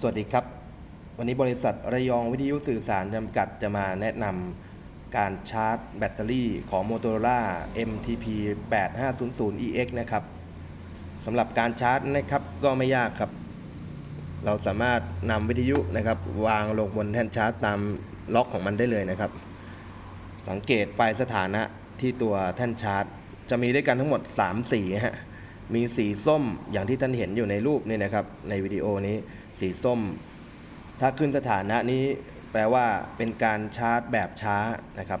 สวัสดีครับ วันนี้บริษัทระยองวิทยุสื่อสารจำกัดจะมาแนะนำการชาร์จแบตเตอรี่ของ Motorola MTP 8500 EX นะครับสำหรับการชาร์จนะครับก็ไม่ยากครับ เราสามารถนำวิทยุนะครับวางลงบนแท่นชาร์จตามล็อกของมันได้เลยนะครับ สังเกตไฟสถานะที่ตัวแท่นชาร์จ จะมีด้วยกันทั้งหมด 3 สีฮะ มีสีส้มอย่างที่ท่านเห็นอยู่ในรูปนี่นะครับ ในวิดีโอนี้สีส้ม ถ้าขึ้นสถานะนี้แปลว่าเป็นการชาร์จแบบช้านะครับ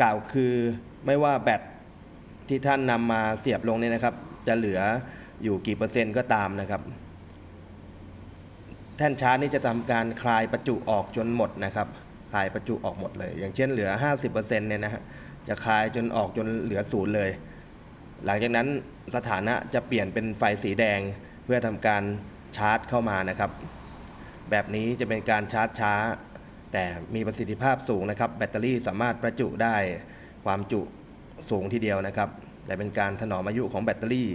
กล่าวคือไม่ว่าแบตที่ท่านนำมาเสียบลงเนี่ยนะครับ จะเหลืออยู่กี่เปอร์เซ็นต์ก็ตามนะครับ แท่นชาร์จนี่จะทำการคลายประจุออกจนหมดนะครับ คลายประจุออกหมดเลย อย่างเช่นเหลือ 50%เนี่ยนะฮะจะคลายจนออกจนเหลือศูนย์เลย หลังจากนั้นสถานะจะเปลี่ยนเป็นไฟสีแดง เพื่อทำการชาร์จเข้ามานะครับ แบบนี้จะเป็นการชาร์จช้า แต่มีประสิทธิภาพสูงนะครับ แบตเตอรี่สามารถประจุได้ความจุสูงทีเดียวนะครับ แต่เป็นการถนอมอายุของแบตเตอรี่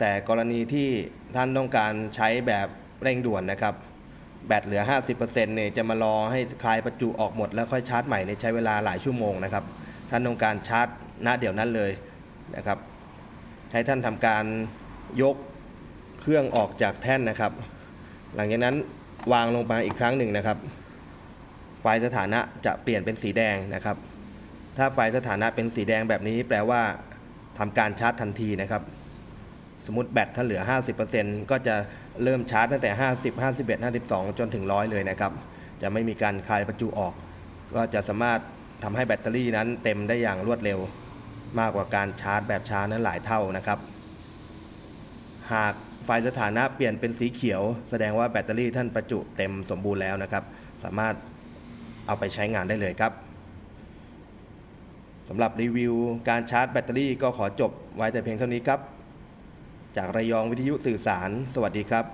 แต่กรณีที่ท่านต้องการใช้แบบเร่งด่วนนะครับ แบตเหลือ 50%เนี่ยจะมารอให้คลายประจุออกหมดแล้วค่อยชาร์จใหม่ในใช้เวลาหลายชั่วโมงนะครับ ท่านต้องการชาร์จณเดี๋ยวนั้นเลย นะครับ ให้ท่านทำการยกเครื่องออกจากแท่นนะครับ หลังจากนั้นวางลงมาอีกครั้งหนึ่งนะครับ ไฟสถานะจะเปลี่ยนเป็นสีแดงนะครับ ถ้าไฟสถานะเป็นสีแดงแบบนี้แปลว่าทำการชาร์จทันทีนะครับ สมมติแบตถ้าเหลือ 50%ก็จะเริ่มชาร์จตั้งแต่ 50 51 52 จนถึง 100 เลยนะครับ จะไม่มีการคลายประจุออก ก็จะสามารถทำให้แบตเตอรี่นั้นเต็มได้อย่างรวดเร็ว มากกว่าการชาร์จแบบช้านั้นหลายเท่านะครับ หากไฟสถานะเปลี่ยนเป็นสีเขียว แสดงว่าแบตเตอรี่ท่านประจุเต็มสมบูรณ์แล้วนะครับ สามารถเอาไปใช้งานได้เลยครับสำหรับรีวิวการชาร์จแบตเตอรี่ก็ขอจบไว้แต่เพียงเท่านี้ครับ จากระยองวิทยุสื่อสาร สวัสดีครับ